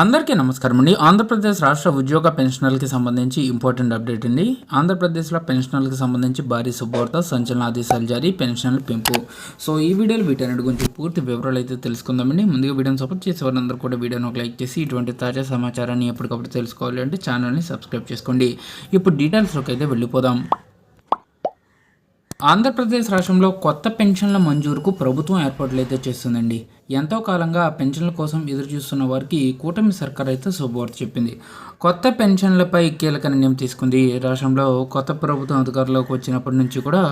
అందరికీ నమస్కారం అండి. ఆంధ్రప్రదేశ్ రాష్ట్ర ఉద్యోగ పెన్షనర్లకి సంబంధించి ఇంపార్టెంట్ అప్డేట్ అండి. ఆంధ్రప్రదేశ్లో పెన్షనర్లకు సంబంధించి భారీ శుభవార్త సంచలన ఆదేశాలు జారీ పెన్షన్ల పెంపు. సో ఈ వీడియోలో వీటన్నిటి గురించి పూర్తి వివరాలు అయితే తెలుసుకుందామండి. ముందుగా వీడియోని సపోర్ట్ చేసే వారందరూ కూడా వీడియోని ఒక లైక్ చేసి ఇటువంటి తాజా సమాచారాన్ని ఎప్పటికప్పుడు తెలుసుకోవాలి అంటే ఛానల్ని సబ్స్క్రైబ్ చేసుకోండి. ఇప్పుడు డీటెయిల్స్లోకి అయితే వెళ్ళిపోదాం. ఆంధ్రప్రదేశ్ రాష్ట్రంలో కొత్త పెన్షన్ల మంజూరుకు ప్రభుత్వం ఏర్పాట్లు అయితే చేస్తుందండి. ఎంతో కాలంగా పెన్షన్ల కోసం ఎదురు చూస్తున్న వారికి కూటమి సర్కార్ అయితే శుభవార్త చెప్పింది. కొత్త పెన్షన్లపై కీలక నిర్ణయం తీసుకుంది. రాష్ట్రంలో కొత్త ప్రభుత్వం అధికారంలోకి వచ్చినప్పటి నుంచి కూడా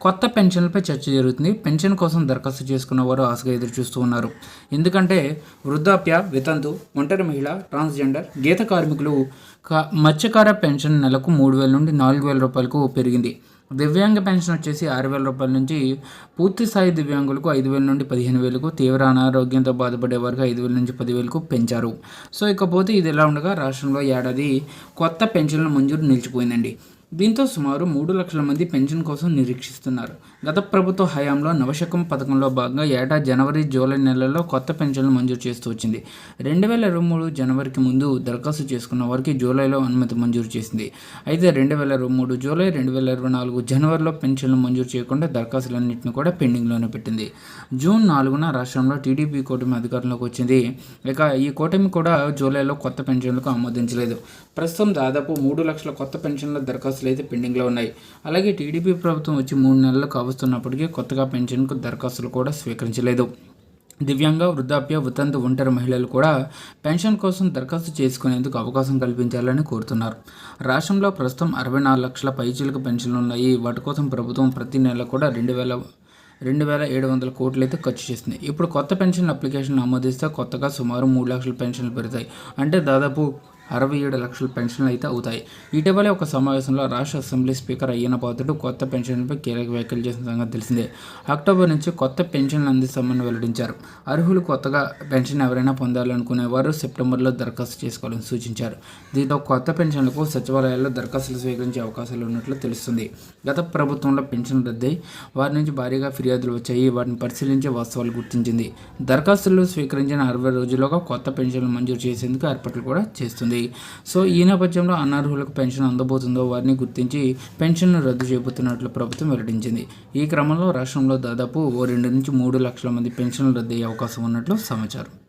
కొత్త పెన్షన్లపై చర్చ జరుగుతుంది. పెన్షన్ కోసం దరఖాస్తు చేసుకున్న వారు ఆశగా ఎదురు చూస్తూ ఉన్నారు. ఎందుకంటే వృద్ధాప్య వితంతు ఒంటరి మహిళ ట్రాన్స్జెండర్ గీత కార్మికులు మత్స్యకార పెన్షన్ నెలకు మూడు వేల నుండి నాలుగు వేల రూపాయలకు పెరిగింది. దివ్యాంగ పెన్షన్ వచ్చేసి ఆరు వేల రూపాయల నుంచి పూర్తి స్థాయి దివ్యాంగులకు ఐదు వేల నుండి పదిహేను వేలకు తీవ్ర అనారోగ్యంతో బాధపడే వారికి ఐదు వేల నుంచి పదివేలకు పెంచారు. సో ఇకపోతే ఇది ఎలా ఉండగా రాష్ట్రంలో ఏడాది కొత్త పెన్షన్ల మంజూరు నిలిచిపోయిందండి. దీంతో సుమారు మూడు లక్షల మంది పెన్షన్ కోసం నిరీక్షిస్తున్నారు. గత ప్రభుత్వ హయాంలో నవశకం పథకంలో భాగంగా ఏటా జనవరి జూలై నెలల్లో కొత్త పెన్షన్లు మంజూరు చేస్తూ వచ్చింది. రెండు వేల ఇరవై మూడు జనవరికి ముందు దరఖాస్తు చేసుకున్న వారికి జూలైలో అనుమతి మంజూరు చేసింది. అయితే రెండు వేల ఇరవై మూడు జూలై రెండు వేల ఇరవై నాలుగు జనవరిలో పెన్షన్లు మంజూరు చేయకుండా దరఖాస్తులన్నింటినీ కూడా పెండింగ్లోనే పెట్టింది. జూన్ నాలుగున రాష్ట్రంలో టీడీపీ కూటమి అధికారంలోకి వచ్చింది. ఇక ఈ కూటమి కూడా జూలైలో కొత్త పెన్షన్లకు ఆమోదించలేదు. ప్రస్తుతం దాదాపు మూడు లక్షల కొత్త పెన్షన్ల దరఖాస్తు దరఖాస్తులు అయితే పెండింగ్లో ఉన్నాయి. అలాగే టీడీపీ ప్రభుత్వం వచ్చి మూడు నెలలు కావస్తున్నప్పటికీ కొత్తగా పెన్షన్కు దరఖాస్తులు కూడా స్వీకరించలేదు. దివ్యాంగ వృద్ధాప్య వితంతు ఒంటరి మహిళలు కూడా పెన్షన్ కోసం దరఖాస్తు చేసుకునేందుకు అవకాశం కల్పించాలని కోరుతున్నారు. రాష్ట్రంలో ప్రస్తుతం అరవై నాలుగు లక్షల పైచీలకు పెన్షన్లు ఉన్నాయి. వాటి కోసం ప్రభుత్వం ప్రతి నెల కూడా రెండు వేల రెండు వేల ఏడు వందల కోట్లు అయితే ఖర్చు చేస్తుంది. ఇప్పుడు కొత్త పెన్షన్ అప్లికేషన్ ఆమోదిస్తే కొత్తగా సుమారు మూడు లక్షల పెన్షన్లు పెడతాయి అంటే దాదాపు అరవై ఏడు లక్షల పెన్షన్లు అయితే అవుతాయి. ఇటీవలే ఒక సమావేశంలో రాష్ట్ర అసెంబ్లీ స్పీకర్ అయ్యన పాత్రుడు కొత్త పెన్షన్లపై కీలక వ్యాఖ్యలు చేసిన సంగతి తెలిసిందే. అక్టోబర్ నుంచి కొత్త పెన్షన్లు అందిస్తామని వెల్లడించారు. అర్హులు కొత్తగా పెన్షన్ ఎవరైనా పొందాలనుకునే వారు సెప్టెంబర్లో దరఖాస్తు చేసుకోవాలని సూచించారు. దీంతో కొత్త పెన్షన్లకు సచివాలయాల్లో దరఖాస్తులు స్వీకరించే అవకాశాలు ఉన్నట్లు తెలుస్తుంది. గత ప్రభుత్వంలో పెన్షన్ రద్దయి వారి నుంచి భారీగా ఫిర్యాదులు వచ్చాయి. వాటిని పరిశీలించే వాస్తవాలు గుర్తించింది. దరఖాస్తులు స్వీకరించిన అరవై రోజుల్లోగా కొత్త పెన్షన్లు మంజూరు చేసేందుకు ఏర్పాట్లు కూడా చేస్తుంది. ఉంది సో ఈ నేపథ్యంలో అనర్హులకు పెన్షన్ అందబోతుందో వారిని గుర్తించి పెన్షన్ను రద్దు చేయబోతున్నట్లు ప్రభుత్వం వెల్లడించింది. ఈ క్రమంలో రాష్ట్రంలో దాదాపు ఓ రెండు నుంచి మూడు లక్షల మంది పెన్షన్లు రద్దు అయ్యే అవకాశం ఉన్నట్లు సమాచారం.